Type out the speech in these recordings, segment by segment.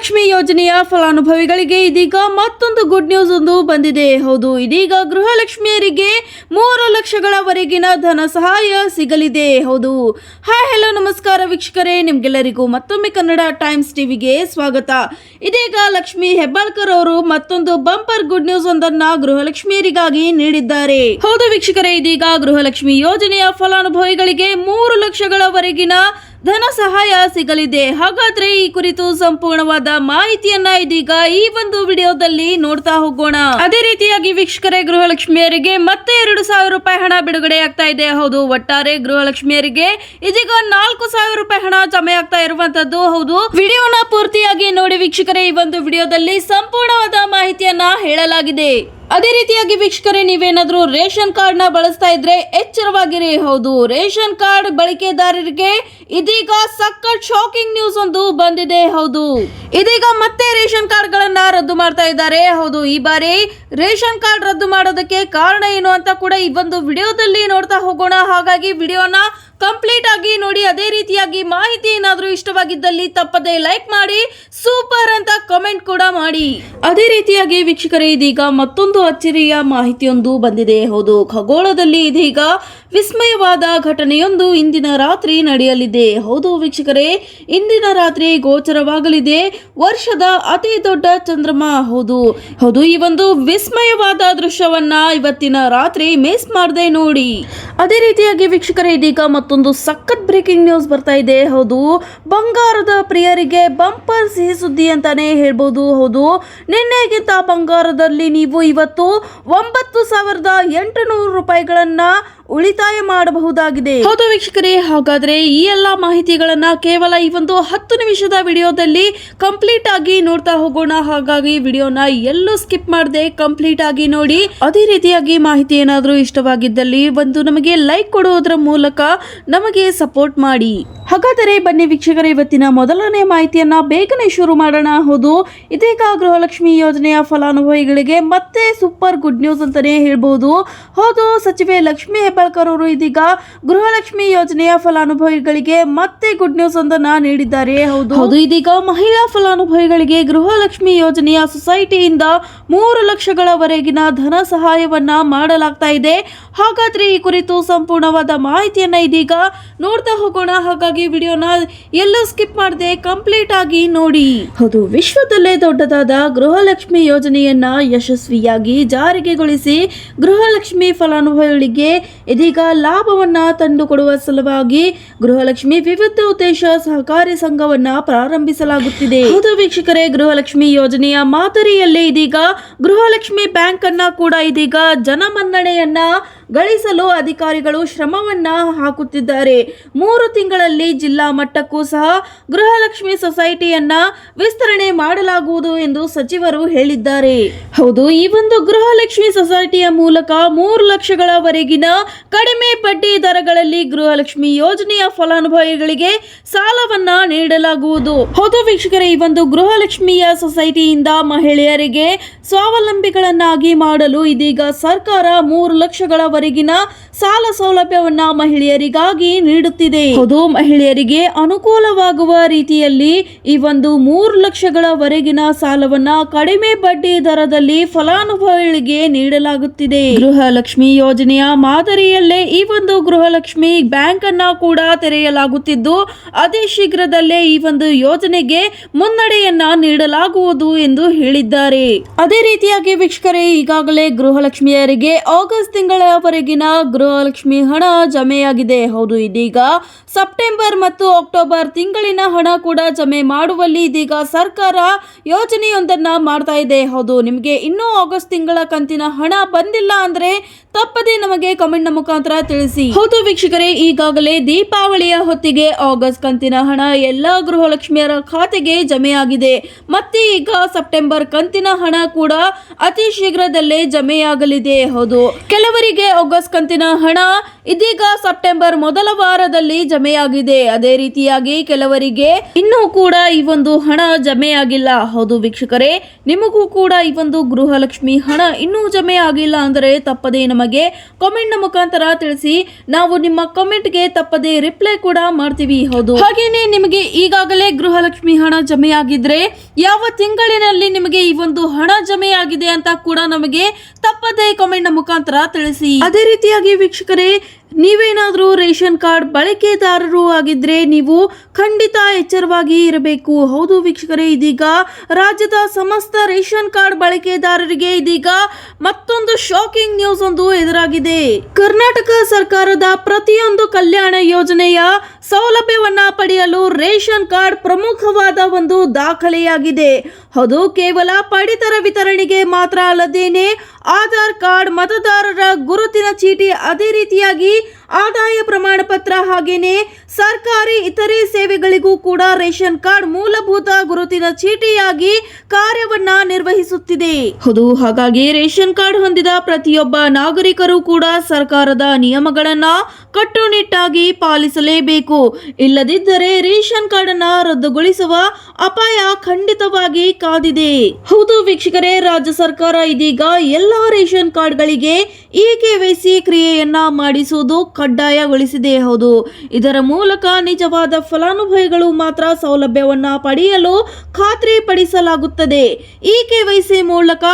ಗೃಹಲಕ್ಷ್ಮಿ ಯೋಜನೆಯ ಫಲಾನುಭವಿಗಳಿಗೆ ಇದೀಗ ಮತ್ತೊಂದು ಗುಡ್ ನ್ಯೂಸ್ ಒಂದು ಬಂದಿದೆ. ಹೌದು, ಇದೀಗ ಗೃಹಲಕ್ಷ್ಮಿಯರಿಗೆ ಮೂರು ಲಕ್ಷಗಳವರೆಗಿನ ಧನ ಸಹಾಯ ಸಿಗಲಿದೆ. ಹೌದು. ಹಾಯ್ ಹಲೋ ನಮಸ್ಕಾರ ವೀಕ್ಷಕರೇ. ನಿಮ್ಗೆಲ್ಲರಿಗೂ ಮತ್ತೊಮ್ಮೆ ಕನ್ನಡ ಟೈಮ್ಸ್ ಟಿವಿಗೆ ಸ್ವಾಗತ. ಇದೀಗ ಲಕ್ಷ್ಮಿ ಹೆಬ್ಬಾಳ್ಕರ್ ಅವರು ಮತ್ತೊಂದು ಬಂಪರ್ ಗುಡ್ ನ್ಯೂಸ್ ಒಂದನ್ನ ಗೃಹಲಕ್ಷ್ಮಿಯರಿಗಾಗಿ ನೀಡಿದ್ದಾರೆ. ಹೌದು ವೀಕ್ಷಕರೇ, ಇದೀಗ ಗೃಹಲಕ್ಷ್ಮಿ ಯೋಜನೆಯ ಫಲಾನುಭವಿಗಳಿಗೆ ಮೂರು ಲಕ್ಷಗಳವರೆಗಿನ ಧನ ಸಹಾಯ ಸಿಗಲಿದೆ. ಹಾಗಾದ್ರೆ ಈ ಕುರಿತು ಸಂಪೂರ್ಣವಾದ ಮಾಹಿತಿಯನ್ನ ಇದೀಗ ಈ ಒಂದು ವಿಡಿಯೋದಲ್ಲಿ ನೋಡ್ತಾ ಹೋಗೋಣ. ಅದೇ ರೀತಿಯಾಗಿ ವೀಕ್ಷಕರೇ, ಗೃಹಲಕ್ಷ್ಮಿಯರಿಗೆ ಮತ್ತೆ ಎರಡು ಸಾವಿರ ರೂಪಾಯಿ ಹಣ ಬಿಡುಗಡೆ ಆಗ್ತಾ ಇದೆ. ಹೌದು, ಒಟ್ಟಾರೆ ಗೃಹಲಕ್ಷ್ಮಿಯರಿಗೆ ಇದೀಗ ನಾಲ್ಕು ಸಾವಿರ ರೂಪಾಯಿ ಹಣ ಜಮೆ ಆಗ್ತಾ ಇರುವಂತದ್ದು. ಹೌದು, ವಿಡಿಯೋನ ಪೂರ್ತಿಯಾಗಿ ನೋಡಿ ವೀಕ್ಷಕರೇ, ಈ ಒಂದು ವಿಡಿಯೋದಲ್ಲಿ ಸಂಪೂರ್ಣವಾದ ಮಾಹಿತಿಯನ್ನ ಹೇಳಲಾಗಿದೆ. ಅದೇ ರೀತಿಯಾಗಿ ವೀಕ್ಷಕರೇ, ನೀವೇನಾದರೂ ರೇಷನ್ ಕಾರ್ಡ್ನ ಬಳಸ್ತಾ ಇದ್ರೆ ಎಚ್ಚರವಾಗಿರಿ. ಹೌದು, ರೇಷನ್ ಕಾರ್ಡ್ ಬಳಕೆದಾರರಿಗೆ ಇದೀಗ ಸಖತ್ ಶಾಕಿಂಗ್ ನ್ಯೂಸ್ ಒಂದು ಬಂದಿದೆ. ಹೌದು, ಇದೀಗ ಮತ್ತೆ ರೇಷನ್ ಕಾರ್ಡ್ ಗಳನ್ನ ರದ್ದು ಮಾಡ್ತಾ ಇದ್ದಾರೆ. ಹೌದು, ಈ ಬಾರಿ ರೇಷನ್ ಕಾರ್ಡ್ ರದ್ದು ಮಾಡೋದಕ್ಕೆ ಕಾರಣ ಏನು ಅಂತ ಕೂಡ ಈ ಒಂದು ವಿಡಿಯೋದಲ್ಲಿ ನೋಡ್ತಾ ಹೋಗೋಣ. ಹಾಗಾಗಿ ವಿಡಿಯೋನ ಕಂಪ್ಲೀಟ್ ಆಗಿ ನೋಡಿ, ಅದೇ ರೀತಿಯಾಗಿ ಮಾಹಿತಿ ಏನಾದರೂ ಇಷ್ಟವಾಗಿದ್ದಲ್ಲಿ ತಪ್ಪದೆ ಲೈಕ್ ಮಾಡಿ ಸೂಪರ್ ಅಂತ ಕಮೆಂಟ್ ಕೂಡ ಮಾಡಿ. ಅದೇ ರೀತಿಯಾಗಿ ವೀಕ್ಷಕರೇ, ಇದೀಗ ಮತ್ತೊಂದು ಅಚ್ಚರಿಯ ಮಾಹಿತಿಯೊಂದು ಬಂದಿದೆ. ಹೌದು, ಖಗೋಳದಲ್ಲಿ ಇದೀಗ ವಿಸ್ಮಯವಾದ ಘಟನೆಯೊಂದು ಇಂದಿನ ರಾತ್ರಿ ನಡೆಯಲಿದೆ. ಹೌದು ವೀಕ್ಷಕರೇ, ಇಂದಿನ ರಾತ್ರಿ ಗೋಚರವಾಗಲಿದೆ. ವರ್ಷದ ಅತಿ ದೊಡ್ಡ ಚಂದ್ರಮ, ಹೌದು. ಹೌದು, ಈ ಒಂದು ವಿಸ್ಮಯವಾದ ದೃಶ್ಯವನ್ನ ಇವತ್ತಿನ ರಾತ್ರಿ ಮಿಸ್ ಮಾಡದೆ ನೋಡಿ. ಅದೇ ರೀತಿಯಾಗಿ ವೀಕ್ಷಕರೇ, ಇದೀಗ ಮತ್ತೊಂದು ಸಖತ್ ಬ್ರೇಕಿಂಗ್ ನ್ಯೂಸ್ ಬರ್ತಾ ಇದೆ. ಹೌದು, ಬಂಗಾರದ ಪ್ರಿಯರಿಗೆ ಬಂಪರ್ ಸಿಹಿ ಸುದ್ದಿ ಅಂತಾನೆ ಹೇಳ್ಬೋದು. ಹೌದು, ನಿನ್ನೆಗಿಂತ ಬಂಗಾರದಲ್ಲಿ ನೀವು ಇವತ್ತು ಒಂಬತ್ತು ಸಾವಿರದ ಎಂಟುನೂರು ರೂಪಾಯಿಗಳನ್ನ ಉಳಿತಾಯ ಮಾಡಬಹುದಾಗಿದೆ. ಹೌದು ವೀಕ್ಷಕರೇ, ಹಾಗಾದ್ರೆ ಈ ಎಲ್ಲಾ ಮಾಹಿತಿಗಳನ್ನ ಕೇವಲ ಈ ಒಂದು ಹತ್ತು ನಿಮಿಷದ ವಿಡಿಯೋದಲ್ಲಿ ಕಂಪ್ಲೀಟ್ ಆಗಿ ನೋಡ್ತಾ ಹೋಗೋಣ. ಹಾಗಾಗಿ ವಿಡಿಯೋನ ಎಲ್ಲೂ ಸ್ಕಿಪ್ ಮಾಡದೆ ಕಂಪ್ಲೀಟ್ ಆಗಿ ನೋಡಿ. ಅದೇ ರೀತಿಯಾಗಿ ಮಾಹಿತಿ ಏನಾದರೂ ಇಷ್ಟವಾಗಿದ್ದಲ್ಲಿ ಒಂದು ನಮಗೆ ಲೈಕ್ ಕೊಡುವುದರ ಮೂಲಕ ನಮಗೆ ಸಪೋರ್ಟ್ ಮಾಡಿ. ಹಾಗಾದರೆ ಬನ್ನಿ ವೀಕ್ಷಕರೇ, ಇವತ್ತಿನ ಮೊದಲನೇ ಮಾಹಿತಿಯನ್ನ ಬೇಗನೆ ಶುರು ಮಾಡೋಣ. ಹೌದು, ಇದೀಗ ಗೃಹಲಕ್ಷ್ಮಿ ಯೋಜನೆಯ ಫಲಾನುಭವಿಗಳಿಗೆ ಮತ್ತೆ ಸೂಪರ್ ಗುಡ್ ನ್ಯೂಸ್ ಅಂತಾನೆ ಹೇಳ್ಬಹುದು ಹೌದು, ಸಚಿವೆ ಲಕ್ಷ್ಮಿ ಹೆಬ್ಬಾಳ್ಕರ್ ಅವರು ಇದೀಗ ಗೃಹಲಕ್ಷ್ಮಿ ಯೋಜನೆಯ ಫಲಾನುಭವಿಗಳಿಗೆ ಮತ್ತೆ ಗುಡ್ ನ್ಯೂಸ್ ಒಂದನ್ನ ನೀಡಿದ್ದಾರೆ. ಹೌದು. ಹೌದು ಇದೀಗ ಮಹಿಳಾ ಫಲಾನುಭವಿಗಳಿಗೆ ಗೃಹಲಕ್ಷ್ಮಿ ಯೋಜನೆಯ ಸೊಸೈಟಿಯಿಂದ ಮೂರು ಲಕ್ಷಗಳವರೆಗಿನ ಧನ ಸಹಾಯವನ್ನ ಮಾಡಲಾಗ್ತಾ ಇದೆ. ಹಾಗಾದ್ರೆ ಈ ಕುರಿತು ಸಂಪೂರ್ಣವಾದ ಮಾಹಿತಿಯನ್ನ ಇದೀಗ ನೋಡ್ತಾ ಹೋಗೋಣ. ಹಾಗಾಗಿ ವಿಡಿಯೋನ ಎಲ್ಲೂ ಸ್ಕಿಪ್ ಮಾಡದೆ ಕಂಪ್ಲೀಟ್ ಆಗಿ ನೋಡಿ. ಹೌದು ವಿಶ್ವದಲ್ಲೇ ದೊಡ್ಡದಾದ ಗೃಹಲಕ್ಷ್ಮಿ ಯೋಜನೆಯನ್ನ ಯಶಸ್ವಿಯಾಗಿ ಜಾರಿಗೆಗೊಳಿಸಿ ಗೃಹಲಕ್ಷ್ಮಿ ಫಲಾನುಭವಿಗಳಿಗೆ ಇದೀಗ ಲಾಭವನ್ನ ತಂದುಕೊಡುವ ಸಲುವಾಗಿ ಗೃಹಲಕ್ಷ್ಮಿ ವಿವಿಧ ಉದ್ದೇಶ ಸಹಕಾರಿ ಸಂಘವನ್ನ ಪ್ರಾರಂಭಿಸಲಾಗುತ್ತಿದೆ. ವೀಕ್ಷಕರೇ, ಗೃಹಲಕ್ಷ್ಮಿ ಯೋಜನೆಯ ಮಾದರಿಯಲ್ಲೇ ಇದೀಗ ಗೃಹಲಕ್ಷ್ಮಿ ಬ್ಯಾಂಕ್ ಅನ್ನ ಕೂಡ ಇದೀಗ ಜನಮನ್ನಣೆಯನ್ನ ಗಳಿಸಲು ಅಧಿಕಾರಿಗಳು ಶ್ರಮವನ್ನ ಹಾಕುತ್ತಿದ್ದಾರೆ. ಮೂರು ತಿಂಗಳಲ್ಲಿ ಜಿಲ್ಲಾ ಮಟ್ಟಕ್ಕೂ ಸಹ ಗೃಹಲಕ್ಷ್ಮಿ ಸೊಸೈಟಿಯನ್ನ ವಿಸ್ತರಣೆ ಮಾಡಲಾಗುವುದು ಎಂದು ಸಚಿವರು ಹೇಳಿದ್ದಾರೆ. ಹೌದು, ಈ ಒಂದು ಗೃಹಲಕ್ಷ್ಮಿ ಸೊಸೈಟಿಯ ಮೂಲಕ ಮೂರು ಲಕ್ಷಗಳವರೆಗಿನ ಕಡಿಮೆ ಬಡ್ಡಿ ದರಗಳಲ್ಲಿ ಗೃಹಲಕ್ಷ್ಮಿ ಯೋಜನೆಯ ಫಲಾನುಭವಿಗಳಿಗೆ ಸಾಲವನ್ನ ನೀಡಲಾಗುವುದು. ಹೌದು ವೀಕ್ಷಕರೇ, ಈ ಒಂದು ಗೃಹಲಕ್ಷ್ಮಿಯ ಸೊಸೈಟಿಯಿಂದ ಮಹಿಳೆಯರಿಗೆ ಸ್ವಾವಲಂಬಿಗಳನ್ನಾಗಿ ಮಾಡಲು ಇದೀಗ ಸರ್ಕಾರ ಮೂರು ಲಕ್ಷಗಳವರೆಗಿನ ಸಾಲ ಸೌಲಭ್ಯವನ್ನ ಮಹಿಳೆಯರಿಗಾಗಿ ನೀಡುತ್ತಿದೆ. ಅದು ಮಹಿಳೆಯರಿಗೆ ಅನುಕೂಲವಾಗುವ ರೀತಿಯಲ್ಲಿ ಈ ಒಂದು ಮೂರು ಲಕ್ಷಗಳವರೆಗಿನ ಸಾಲವನ್ನ ಕಡಿಮೆ ಬಡ್ಡಿ ದರದಲ್ಲಿ ಫಲಾನುಭವಿಗಳಿಗೆ ನೀಡಲಾಗುತ್ತಿದೆ. ಗೃಹಲಕ್ಷ್ಮಿ ಯೋಜನೆಯ ಮಾದರಿಯಲ್ಲೇ ಈ ಒಂದು ಗೃಹಲಕ್ಷ್ಮಿ ಬ್ಯಾಂಕ್ ಅನ್ನ ಕೂಡ ತೆರೆಯಲಾಗುತ್ತಿದ್ದು, ಅತಿ ಶೀಘ್ರದಲ್ಲೇ ಈ ಒಂದು ಯೋಜನೆಗೆ ಮುನ್ನಡೆಯನ್ನ ನೀಡಲಾಗುವುದು ಎಂದು ಹೇಳಿದ್ದಾರೆ. ಅದೇ ರೀತಿಯಾಗಿ ವೀಕ್ಷಕರೇ, ಈಗಾಗಲೇ ಗೃಹಲಕ್ಷ್ಮಿಯರಿಗೆ ಆಗಸ್ಟ್ ತಿಂಗಳವರೆಗಿನ ಗೃಹಲಕ್ಷ್ಮಿ ಹಣ ಜಮೆಯಾಗಿದೆ. ಹೌದು, ಇದೀಗ ಸೆಪ್ಟೆಂಬರ್ ಮತ್ತು ಅಕ್ಟೋಬರ್ ತಿಂಗಳಿನ ಹಣ ಕೂಡ ಜಮೆ ಮಾಡುವಲ್ಲಿ ಇದೀಗ ಸರ್ಕಾರ ಯೋಜನೆಯೊಂದನ್ನ ಮಾಡ್ತಾ ಇದೆ. ಹೌದು, ನಿಮಗೆ ಇನ್ನೂ ಆಗಸ್ಟ್ ತಿಂಗಳ ಕಂತಿನ ಹಣ ಬಂದಿಲ್ಲ ಅಂದ್ರೆ ತಪ್ಪದೆ ನಮಗೆ ಕಮೆಂಟ್ನ ಮುಖಾಂತರ ತಿಳಿಸಿ. ಹೌದು ವೀಕ್ಷಕರೇ, ಈಗಾಗಲೇ ದೀಪಾವಳಿಯ ಹೊತ್ತಿಗೆ ಆಗಸ್ಟ್ ಕಂತಿನ ಹಣ ಎಲ್ಲ ಗೃಹಲಕ್ಷ್ಮಿಯರ ಖಾತೆಗೆ ಜಮೆಯಾಗಿದೆ. ಮತ್ತೆ ಈಗ ಸೆಪ್ಟೆಂಬರ್ ಕಂತಿನ ಹಣ ಕೂಡ ಅತಿ ಶೀಘ್ರದಲ್ಲೇ ಜಮೆಯಾಗಲಿದೆ. ಹೌದು, ಕೆಲವರಿಗೆ ಆಗಸ್ಟ್ ಕಂತಿನ ಹಣ ಇದೀಗ ಸೆಪ್ಟೆಂಬರ್ ಮೊದಲ ವಾರದಲ್ಲಿ ಜಮೆಯಾಗಿದೆ. ಅದೇ ರೀತಿಯಾಗಿ ಕೆಲವರಿಗೆ ಇನ್ನೂ ಕೂಡ ಈ ಒಂದು ಹಣ ಜಮೆಯಾಗಿಲ್ಲ. ಹೌದು ವೀಕ್ಷಕರೇ, ನಿಮಗೂ ಕೂಡ ಈ ಒಂದು ಗೃಹಲಕ್ಷ್ಮಿ ಹಣ ಇನ್ನೂ ಜಮೆ ಆಗಿಲ್ಲ ಅಂದರೆ ತಪ್ಪದೇ ನಮಗೆ ಕಾಮೆಂಟ್ ಮುಖಾಂತರ ತಿಳಿಸಿ. ನಾವು ನಿಮ್ಮ ಕಾಮೆಂಟ್ಗೆ ತಪ್ಪದೇ ರಿಪ್ಲೈ ಕೂಡ ಮಾಡ್ತೀವಿ. ಹೌದು. ಹಾಗೇನೆ ನಿಮಗೆ ಈಗಾಗಲೇ ಗೃಹಲಕ್ಷ್ಮಿ ಹಣ ಜಮೆಯಾಗಿದ್ರೆ ಯಾವ ತಿಂಗಳಿನಲ್ಲಿ ನಿಮಗೆ ಈ ಒಂದು ಹಣ ಜಮೆಯಾಗಿದೆ ಅಂತ ಕೂಡ ನಮಗೆ ತಪ್ಪದೇ ಕಾಮೆಂಟ್ ಮುಖಾಂತರ ತಿಳಿಸಿ. ಅದೇ ರೀತಿಯಾಗಿ ವೀಕ್ಷಕರೇ ನೀವೇನಾದ್ರೂ ರೇಷನ್ ಕಾರ್ಡ್ ಬಳಕೆದಾರರು ಆಗಿದ್ರೆ ನೀವು ಖಂಡಿತ ಎಚ್ಚರವಾಗಿ ಇರಬೇಕು. ಹೌದು ವೀಕ್ಷಕರೇ, ಇದೀಗ ರಾಜ್ಯದ ಸಮಸ್ತ ರೇಷನ್ ಕಾರ್ಡ್ ಬಳಕೆದಾರರಿಗೆ ಇದೀಗ ಮತ್ತೊಂದು ಶಾಕಿಂಗ್ ನ್ಯೂಸ್ ಒಂದು ಎದುರಾಗಿದೆ. ಕರ್ನಾಟಕ ಸರ್ಕಾರದ ಪ್ರತಿಯೊಂದು ಕಲ್ಯಾಣ ಯೋಜನೆಯ ಸೌಲಭ್ಯವನ್ನ ಪಡೆಯಲು ರೇಷನ್ ಕಾರ್ಡ್ ಪ್ರಮುಖವಾದ ಒಂದು ದಾಖಲೆಯಾಗಿದೆ. ಅದು ಕೇವಲ ಪಡಿತರ ವಿತರಣೆಗೆ ಮಾತ್ರ ಅಲ್ಲದೇನೆ ಆಧಾರ್ ಕಾರ್ಡ್ ಮತದಾರರ ಗುರುತಿನ ಚೀಟಿ ಅದೇ ರೀತಿಯಾಗಿ ಆದಾಯ ಪ್ರಮಾಣ ಪತ್ರ ಹಾಗೇನೆ ಸರ್ಕಾರಿ ಇತರೆ ಸೇವೆಗಳಿಗೂ ಕೂಡ ರೇಷನ್ ಕಾರ್ಡ್ ಮೂಲಭೂತ ಗುರುತಿನ ಚೀಟಿಯಾಗಿ ಕಾರ್ಯವನ್ನ ನಿರ್ವಹಿಸುತ್ತಿದೆ. ಹೌದು, ಹಾಗಾಗಿ ರೇಷನ್ ಕಾರ್ಡ್ ಹೊಂದಿದ ಪ್ರತಿಯೊಬ್ಬ ನಾಗರಿಕರು ಕೂಡ ಸರ್ಕಾರದ ನಿಯಮಗಳನ್ನ ಕಟ್ಟುನಿಟ್ಟಾಗಿ ಪಾಲಿಸಲೇಬೇಕು. ಇಲ್ಲದಿದ್ದರೆ ರೇಷನ್ ಕಾರ್ಡ್ ಅನ್ನ ರದ್ದುಗೊಳಿಸುವ ಅಪಾಯ ಖಂಡಿತವಾಗಿ ಕಾದಿದೆ. ಹೌದು ವೀಕ್ಷಕರೇ, ರಾಜ್ಯ ಸರ್ಕಾರ ಇದೀಗ ಎಲ್ಲಾ ರೇಷನ್ ಕಾರ್ಡ್ಗಳಿಗೆ ಇ ಕೆವೈಸಿ ಕ್ರಿಯೆಯನ್ನ ಮಾಡಿಸುವುದು ಕಡ್ಡಾಯಗೊಳಿಸಿದೆ ಹೌದು. ಇದರ ಮೂಲಕ ನಿಜವಾದ ಫಲಾನುಭವಿಗಳು ಮಾತ್ರ ಸೌಲಭ್ಯವನ್ನು ಪಡೆಯಲು ಖಾತ್ರಿಪಡಿಸಲಾಗುತ್ತದೆ. ಪಡಿಸಲಾಗುತ್ತದೆ ಇ ಕೆವೈಸಿ ಮೂಲಕ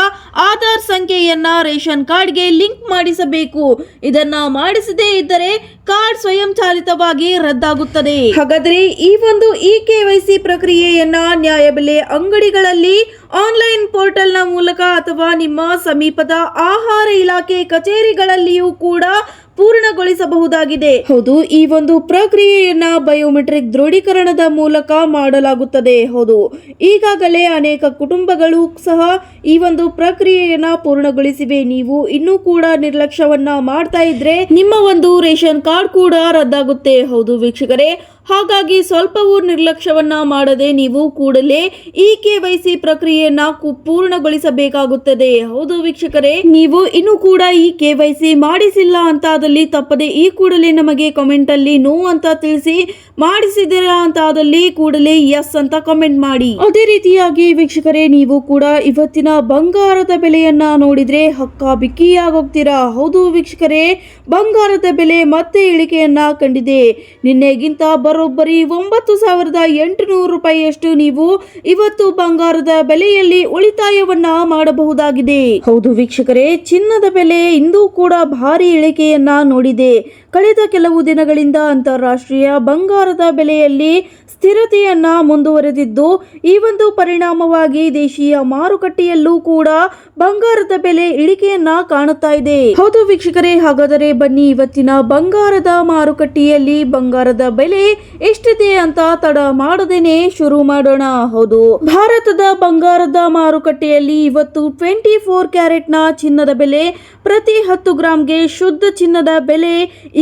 ಆಧಾರ್ ಸಂಖ್ಯೆಯನ್ನ ರೇಷನ್ ಕಾರ್ಡ್ಗೆ ಲಿಂಕ್ ಮಾಡಿಸಬೇಕು. ಇದನ್ನ ಮಾಡಿಸದೇ ಇದ್ದರೆ ಕಾರ್ಡ್ ಸ್ವಯಂಚಾಲಿತವಾಗಿ ರದ್ದಾಗುತ್ತದೆ. ಹಾಗಾದ್ರೆ ಈ ಒಂದು ಇ ಕೆವೈಸಿ ಪ್ರಕ್ರಿಯೆಯನ್ನ ನ್ಯಾಯಬೆಲೆ ಅಂಗಡಿಗಳಲ್ಲಿ ಆನ್ಲೈನ್ ಪೋರ್ಟಲ್ನ ಮೂಲಕ ಅಥವಾ ನಿಮ್ಮ ಸಮೀಪದ ಆಹಾರ ಇಲಾಖೆ ಕಚೇರಿಗಳಲ್ಲಿಯೂ ಕೂಡ ಪೂರ್ಣಗೊಳಿಸಬಹುದಾಗಿದೆ. ಹೌದು, ಈ ಒಂದು ಪ್ರಕ್ರಿಯೆಯನ್ನ ಬಯೋಮೆಟ್ರಿಕ್ ದೃಢೀಕರಣದ ಮೂಲಕ ಮಾಡಲಾಗುತ್ತದೆ. ಹೌದು, ಈಗಾಗಲೇ ಅನೇಕ ಕುಟುಂಬಗಳು ಸಹ ಈ ಒಂದು ಪ್ರಕ್ರಿಯೆಯನ್ನ ಪೂರ್ಣಗೊಳಿಸಿವೆ. ನೀವು ಇನ್ನೂ ಕೂಡ ನಿರ್ಲಕ್ಷ್ಯವನ್ನ ಮಾಡ್ತಾ ಇದ್ರೆ ನಿಮ್ಮ ಒಂದು ರೇಷನ್ ಕಾರ್ಡ್ ಕೂಡ ರದ್ದಾಗುತ್ತೆ. ಹೌದು ವೀಕ್ಷಕರೇ. ಹಾಗಾಗಿ ಸ್ವಲ್ಪವೂ ನಿರ್ಲಕ್ಷ್ಯವನ್ನ ಮಾಡದೆ ನೀವು ಕೂಡಲೇ ಈ ಕೆವೈಸಿ ಪ್ರಕ್ರಿಯೆಯನ್ನ ಕು- ಪೂರ್ಣಗೊಳಿಸಬೇಕಾಗುತ್ತದೆ. ಹೌದು ವೀಕ್ಷಕರೇ, ನೀವು ಇನ್ನು ಕೂಡ ಈ ಕೆವೈಸಿ ಮಾಡಿಸಿಲ್ಲ ಅಂತಾದಲ್ಲಿ ತಪ್ಪದೆ ಈ ಕೂಡಲೇ ನಮಗೆ ಕಮೆಂಟ್ ಅಲ್ಲಿ ನೋ ಅಂತ ತಿಳಿಸಿ ಮಾಡಿಸಿದಿರಾ ಅಂತಾದಲ್ಲಿ ಕೂಡಲೇ ಎಸ್ ಅಂತ ಕಮೆಂಟ್ ಮಾಡಿ. ಅದೇ ರೀತಿಯಾಗಿ ವೀಕ್ಷಕರೇ, ನೀವು ಕೂಡ ಇವತ್ತಿನ ಬಂಗಾರದ ಬೆಲೆಯನ್ನ ನೋಡಿದ್ರೆ ಹಕ್ಕ ಬಿಕ್ಕಿಯಾಗೋಗ್ತೀರಾ ಹೌದು ವೀಕ್ಷಕರೇ, ಬಂಗಾರದ ಬೆಲೆ ಮತ್ತೆ ಇಳಿಕೆಯನ್ನ ಕಂಡಿದೆ. ನಿನ್ನೆಗಿಂತ ಬರೋಬ್ಬರಿ ಒಂಬತ್ತು ಸಾವಿರದ ಎಂಟುನೂರು ರೂಪಾಯಿಯಷ್ಟು ನೀವು ಇವತ್ತು ಬಂಗಾರದ ಬೆಲೆಯಲ್ಲಿ ಉಳಿತಾಯವನ್ನ ಮಾಡಬಹುದಾಗಿದೆ. ಹೌದು ವೀಕ್ಷಕರೇ ಚಿನ್ನದ ಬೆಲೆ ಇಂದು ಕೂಡ ಭಾರಿ ಇಳಿಕೆಯನ್ನ ನೋಡಿದೆ. ಕಳೆದ ಕೆಲವು ದಿನಗಳಿಂದ ಅಂತಾರಾಷ್ಟ್ರೀಯ ಬಂಗಾರದ ಬೆಲೆಯಲ್ಲಿ ಸ್ಥಿರತೆಯನ್ನ ಮುಂದುವರೆದಿದ್ದು ಈ ಒಂದು ಪರಿಣಾಮವಾಗಿ ದೇಶೀಯ ಮಾರುಕಟ್ಟೆಯಲ್ಲೂ ಕೂಡ ಬಂಗಾರದ ಬೆಲೆ ಇಳಿಕೆಯನ್ನ ಕಾಣುತ್ತಾ ಇದೆ. ಹೌದು ವೀಕ್ಷಕರೇ ಹಾಗಾದರೆ ಬನ್ನಿ ಇವತ್ತಿನ ಬಂಗಾರದ ಮಾರುಕಟ್ಟೆಯಲ್ಲಿ ಬಂಗಾರದ ಬೆಲೆ ಎಷ್ಟಿದೆ ಅಂತ ತಡ ಮಾಡದೇನೆ ಶುರು ಮಾಡೋಣ. ಹೌದು, ಭಾರತದ ಬಂಗಾರದ ಮಾರುಕಟ್ಟೆಯಲ್ಲಿ ಇವತ್ತು ಟ್ವೆಂಟಿ ಫೋರ್ ಕ್ಯಾರೆಟ್ನ ಚಿನ್ನದ ಬೆಲೆ ಪ್ರತಿ ಹತ್ತು ಗ್ರಾಂಗೆ ಶುದ್ಧ ಚಿನ್ನದ ಬೆಲೆ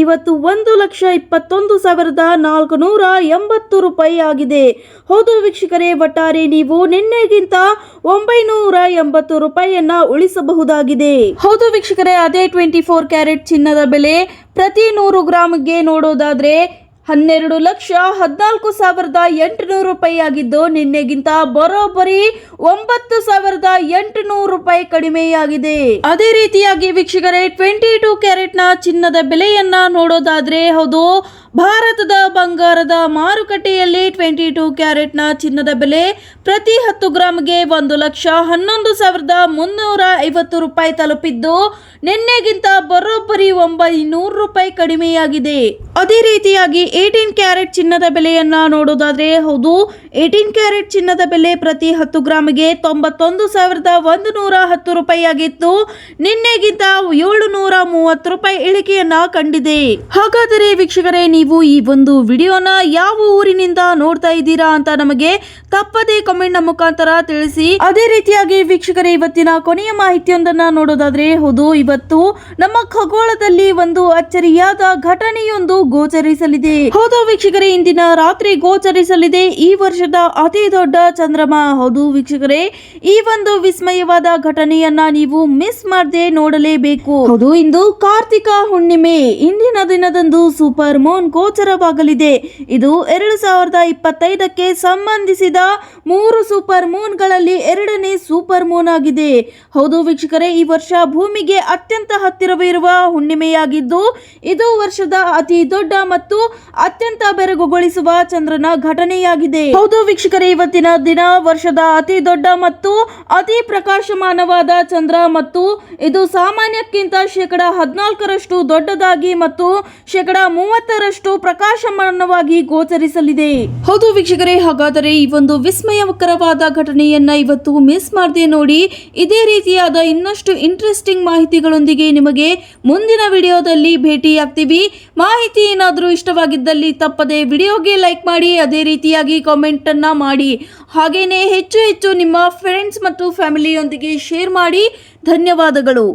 ಇವತ್ತು ಒಂದು ಲಕ್ಷ ಇಪ್ಪತ್ತೊಂದು ಸಾವಿರದ ನಾಲ್ಕು ನೂರ ಎಂಬತ್ತು ರೂಪಾಯಿ ಆಗಿದೆ. ಹೌದು ವೀಕ್ಷಕರೇ, ಒಟ್ಟಾರೆ ನೀವು ನಿನ್ನೆಗಿಂತ ಒಂಬೈನೂರ ಎಂಬತ್ತು ರೂಪಾಯಿಯನ್ನ ಉಳಿಸಬಹುದಾಗಿದೆ. ಹೌದು ವೀಕ್ಷಕರೇ, ಅದೇ ಟ್ವೆಂಟಿ ಫೋರ್ ಕ್ಯಾರೆಟ್ ಚಿನ್ನದ ಬೆಲೆ ಪ್ರತಿ ನೂರು ಗ್ರಾಮ್ಗೆ ನೋಡೋದಾದ್ರೆ ಹನ್ನೆರಡು ಲಕ್ಷ ಹದಿನಾಲ್ಕು ಸಾವಿರದ ಎಂಟುನೂರು ರೂಪಾಯಿ ಆಗಿದ್ದು ನಿನ್ನೆಗಿಂತ ಬರೋಬ್ಬರಿ ಒಂಬತ್ತು ಸಾವಿರದ ಎಂಟುನೂರು ರೂಪಾಯಿ ಕಡಿಮೆಯಾಗಿದೆ. ಅದೇ ರೀತಿಯಾಗಿ ವೀಕ್ಷಕರೇ, ಟ್ವೆಂಟಿ ಟೂ ಕ್ಯಾರೆಟ್ನ ಚಿನ್ನದ ಬೆಲೆಯನ್ನ ನೋಡೋದಾದ್ರೆ ಹೌದು, ಭಾರತದ ಬಂಗಾರದ ಮಾರುಕಟ್ಟೆಯಲ್ಲಿ ಟ್ವೆಂಟಿ ಟೂ ಕ್ಯಾರೆಟ್ನ ಚಿನ್ನದ ಬೆಲೆ ಪ್ರತಿ ಹತ್ತು ಗ್ರಾಮ್ಗೆ ಒಂದು ಲಕ್ಷ ಹನ್ನೊಂದು ಸಾವಿರದ ಮುನ್ನೂರ ಐವತ್ತು ರೂಪಾಯಿ ತಲುಪಿದ್ದು, ನಿನ್ನೆಗಿಂತ ಬರೋಬ್ಬರಿ ಒಂಬೈನೂರು ರೂಪಾಯಿ ಕಡಿಮೆಯಾಗಿದೆ. ಅದೇ ರೀತಿಯಾಗಿ ಏಟೀನ್ ಕ್ಯಾರೆಟ್ ಚಿನ್ನದ ಬೆಲೆಯನ್ನ ನೋಡೋದಾದ್ರೆ ಹೌದು. ಏಯ್ಟೀನ್ ಕ್ಯಾರೆಟ್ ಚಿನ್ನದ ಬೆಲೆ ಪ್ರತಿ ಹತ್ತು ಗ್ರಾಮಿಗೆ ತೊಂಬತ್ತೊಂದು ಸಾವಿರದ ಒಂದು ನೂರ ಹತ್ತು ರೂಪಾಯಿ ಆಗಿತ್ತು ನಿನ್ನೆಗಿಂತ ಏಳು ನೂರ ಮೂವತ್ತು ರೂಪಾಯಿ ಇಳಿಕೆಯನ್ನ ಕಂಡಿದೆ. ಹಾಗಾದರೆ ವೀಕ್ಷಕರೇ, ನೀವು ಈ ಒಂದು ವಿಡಿಯೋನ ಯಾವ ಊರಿನಿಂದ ನೋಡ್ತಾ ಇದ್ದೀರಾ ಅಂತ ನಮಗೆ ತಪ್ಪದೇ ಕಮೆಂಟ್ ಮುಖಾಂತರ ತಿಳಿಸಿ. ಅದೇ ರೀತಿಯಾಗಿ ವೀಕ್ಷಕರೇ, ಇವತ್ತಿನ ಕೊನೆಯ ಮಾಹಿತಿಯೊಂದನ್ನ ನೋಡೋದಾದ್ರೆ ಹೌದು, ಇವತ್ತು ನಮ್ಮ ಖಗೋಳದಲ್ಲಿ ಒಂದು ಅಚ್ಚರಿಯಾದ ಘಟನೆಯೊಂದು ಗೋಚರಿಸಲಿದೆ. ಹೌದು ವೀಕ್ಷಕರೇ ಇಂದಿನ ರಾತ್ರಿ ಗೋಚರಿಸಲಿದೆ. ಈ ವರ್ಷದ ಅತಿ ದೊಡ್ಡ ಚಂದ್ರಮ. ಹೌದು ವೀಕ್ಷಕರೇ ಈ ಒಂದು ವಿಸ್ಮಯವಾದ ಘಟನೆಯನ್ನ ನೀವು ಮಿಸ್ ಮಾಡದೆ ನೋಡಲೇಬೇಕು. ಹೌದು. ಇಂದು ಕಾರ್ತಿಕ ಹುಣ್ಣಿಮೆ. ಇಂದಿನ ದಿನದಂದು ಸೂಪರ್ ಮೂನ್ ಗೋಚರವಾಗಲಿದೆ. ಇದು ಎರಡು ಸಾವಿರದ ಇಪ್ಪತ್ತೈದಕ್ಕೆ ಸಂಬಂಧಿಸಿದ ಮೂರು ಸೂಪರ್ ಮೂನ್ಗಳಲ್ಲಿ ಎರಡನೇ ಸೂಪರ್ ಮೂನ್ ಆಗಿದೆ. ಹೌದು ವೀಕ್ಷಕರೇ ಈ ವರ್ಷ ಭೂಮಿಗೆ ಅತ್ಯಂತ ಹತ್ತಿರವಿರುವ ಹುಣ್ಣಿಮೆಯಾಗಿದ್ದು ಇದು ವರ್ಷದ ಅತಿ ದೊಡ್ಡ ಮತ್ತು ಅತ್ಯಂತ ಬೆರಗುಗೊಳಿಸುವ ಚಂದ್ರನ ಘಟನೆಯಾಗಿದೆ. ಹೌದು ವೀಕ್ಷಕರೇ, ಇವತ್ತಿನ ದಿನ ವರ್ಷದ ಅತಿ ದೊಡ್ಡ ಮತ್ತು ಅತಿ ಪ್ರಕಾಶಮಾನವಾದ ಚಂದ್ರ ಮತ್ತು ಇದು ಸಾಮಾನ್ಯಕ್ಕಿಂತ ಶೇಕಡ ಹದಿನಾಲ್ಕರಷ್ಟು ದೊಡ್ಡದಾಗಿ ಮತ್ತು ಶೇಕಡ ಮೂವತ್ತರಷ್ಟು ಪ್ರಕಾಶಮಾನವಾಗಿ ಗೋಚರಿಸಲಿದೆ. ಹೌದು ವೀಕ್ಷಕರೇ, ಹಾಗಾದರೆ ಈ ಒಂದು ವಿಸ್ಮಯಕರವಾದ ಘಟನೆಯನ್ನ ಇವತ್ತು ಮಿಸ್ ಮಾಡದೆ ನೋಡಿ ಇದೇ ರೀತಿಯಾದ ಇನ್ನಷ್ಟು ಇಂಟ್ರೆಸ್ಟಿಂಗ್ ಮಾಹಿತಿಗಳೊಂದಿಗೆ ನಿಮಗೆ ಮುಂದಿನ ವಿಡಿಯೋದಲ್ಲಿ ಭೇಟಿಯಾಗ್ತೀವಿ. ಮಾಹಿತಿ ಏನಾದರೂ ಇಷ್ಟವಾಗಿದ್ದಲ್ಲಿ ತಪ್ಪದೆ ವಿಡಿಯೋಗೆ ಲೈಕ್ ಮಾಡಿ, ಅದೇ ರೀತಿಯಾಗಿ ಕಾಮೆಂಟನ್ನು ಮಾಡಿ. ಹಾಗೆಯೇ ಹೆಚ್ಚು ಹೆಚ್ಚು ನಿಮ್ಮ ಫ್ರೆಂಡ್ಸ್ ಮತ್ತು ಫ್ಯಾಮಿಲಿಯೊಂದಿಗೆ ಶೇರ್ ಮಾಡಿ. ಧನ್ಯವಾದಗಳು.